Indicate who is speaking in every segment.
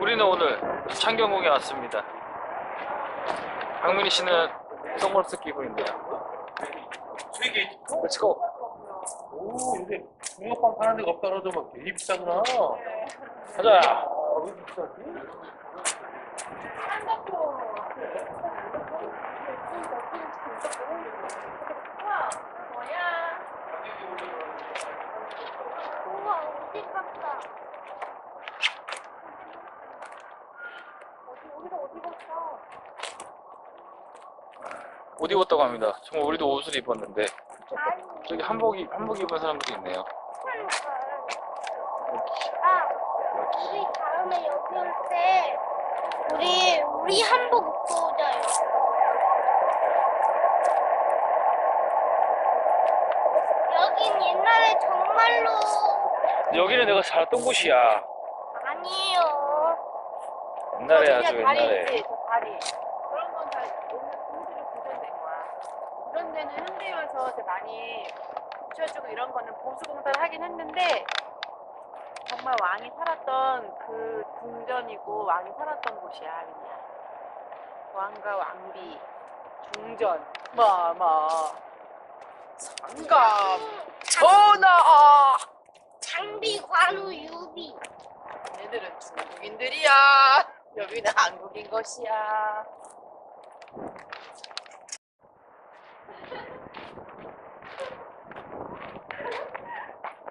Speaker 1: 우리는 오늘 창경궁에 왔습니다. 강민희 씨는 선글라스 끼고 있네요.
Speaker 2: 되게
Speaker 1: Let's go.
Speaker 2: 오 근데 붕어빵 파는 데가 없다 그러더만 되게 비싸구나
Speaker 1: 가자.
Speaker 2: 왜 비싸지?
Speaker 3: 우와, 뭐야? 우와, 어디 갔다? 어디, 우리가 어디 갔어?
Speaker 1: 옷 입었다고 합니다. 정말 우리도 옷을 입었는데 저기 한복 입 한복 입은 사람들이 있네요.
Speaker 3: 아, 우리 다음에 여기 올 때, 우리, 우리 한복 입고 오자요. 여긴 옛날에 정말로
Speaker 1: 여기는 내가 살았던 곳이야. 옛날에 아주
Speaker 4: 그냥 다리
Speaker 1: 옛날에.
Speaker 4: 있지, 저 다리. 그런 건다 옛날 공들이 보존된 거야. 그런 데는 현대에 와서 이제 많이 붙여주고 이런 거는 보수공사를 하긴 했는데 정말 왕이 살았던 그 궁전이고 왕이 살았던 곳이야 그냥. 왕과 왕비, 중전, 뭐, 뭐, 상감, 전하!
Speaker 3: 장비, 관우, 유비.
Speaker 4: 얘들은 중국인들이야. 여기는 한국인 것이야.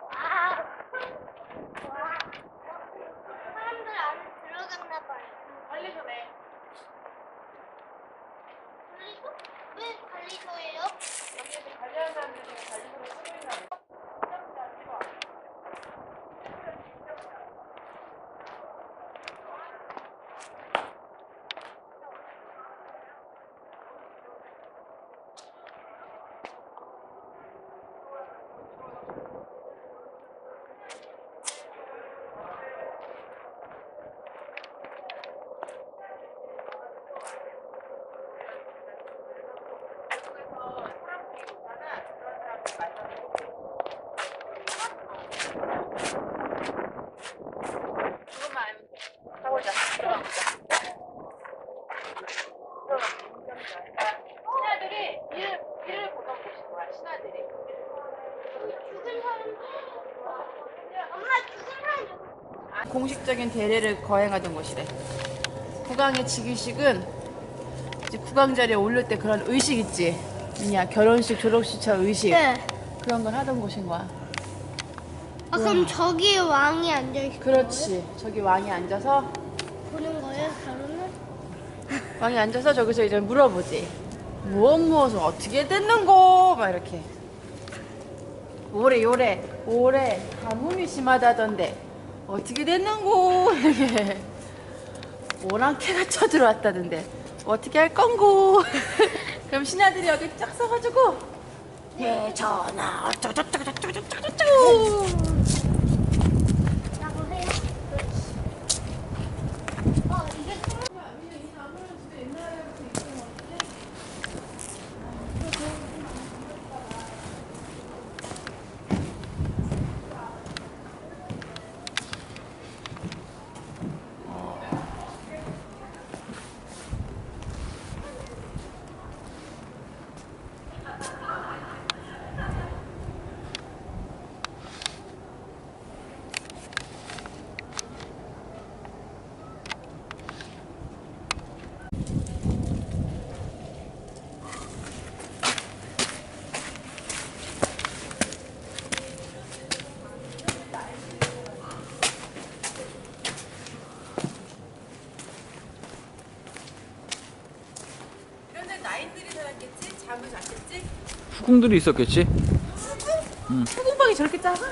Speaker 3: 와. 와. 사람들 안에 들어갔나 봐요.
Speaker 4: 빨리 좀 해.
Speaker 3: 관리소? 왜 관리소예요?
Speaker 4: 여기에서 관리하는 사람들이 관리소를 쓰고 있나 봐. 그것만 알면 돼. 가보자. 들어가보자. 들어가. 신하들이 일을, 일을 보던 곳인 거야, 신하들이.
Speaker 3: 죽은 사람. 엄마 죽은 사람 누구?
Speaker 4: 공식적인 대례를 거행하던 곳이래. 국왕의 즉위식은 이제 국왕 자리에 올릴 때 그런 의식 있지. 뭐냐 결혼식, 졸업식처럼 의식
Speaker 3: 네.
Speaker 4: 그런 걸 하던 곳인 거야.
Speaker 3: 아, 그럼 저기 왕이 앉아 있어.
Speaker 4: 그렇지. 저기 왕이 앉아서
Speaker 3: 보는 거예요, 결혼을?
Speaker 4: 왕이 앉아서 저기서 이제 물어보지. 무엇 무엇을 어떻게 됐는고 막 이렇게. 올해 요래 올해 가뭄이 심하다던데 어떻게 됐는고 이렇게 오랑캐가 쳐들어왔다던데 어떻게 할 건고 그럼 신하들이 여기 쫙 서가지고. 네 전하 어쩌고저쩌고저쩌고저쩌고 잠을 잤겠지?
Speaker 1: 후궁들이 있었겠지?
Speaker 4: 소금방이 저렇게 작아?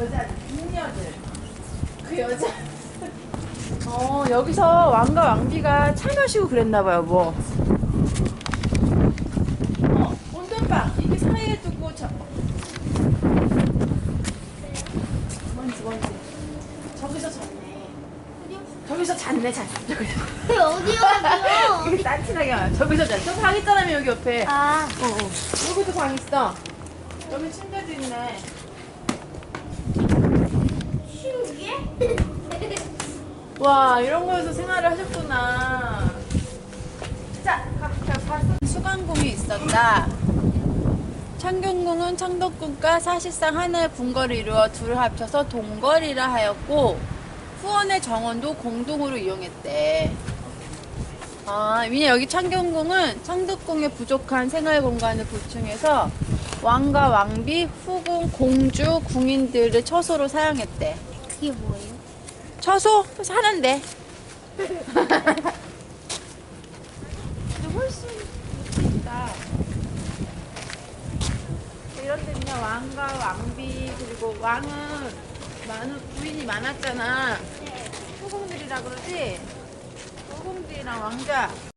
Speaker 4: 여자 미녀들 그 여자 어, 여기서 왕과 왕비가 차 마시고 그랬나 봐요, 뭐. 어, 온돌빵. 이게 사이에 두고 저 먼지 먼지. 저기서 잤네. 저기서 잤네, 잤어. 저기서.
Speaker 3: 어디요, 어디요?
Speaker 4: 이게 딴티나게 와. 저기서 잤. 저방 있잖아요, 여기 옆에.
Speaker 3: 아,
Speaker 4: 어, 어. 여기도 방 있어. 여기 침대도 있네. 와 이런 거에서 생활을 하셨구나. 자. 수강궁이 있었다. 창경궁은 창덕궁과 사실상 하나의 궁궐을 이루어 둘을 합쳐서 동궐이라 하였고 후원의 정원도 공동으로 이용했대. 아, 왜냐 여기 창경궁은 창덕궁의 부족한 생활 공간을 보충해서 왕과 왕비, 후궁, 공주, 궁인들을 처소로 사용했대.
Speaker 3: 그게 뭐예요?
Speaker 4: 처소 사는데. 근데 훨씬 좋다. 이런 데 그냥 왕과 왕비 그리고 왕은 많은 부인이 많았잖아. 후궁들이라 그러지. 후궁들이랑 왕자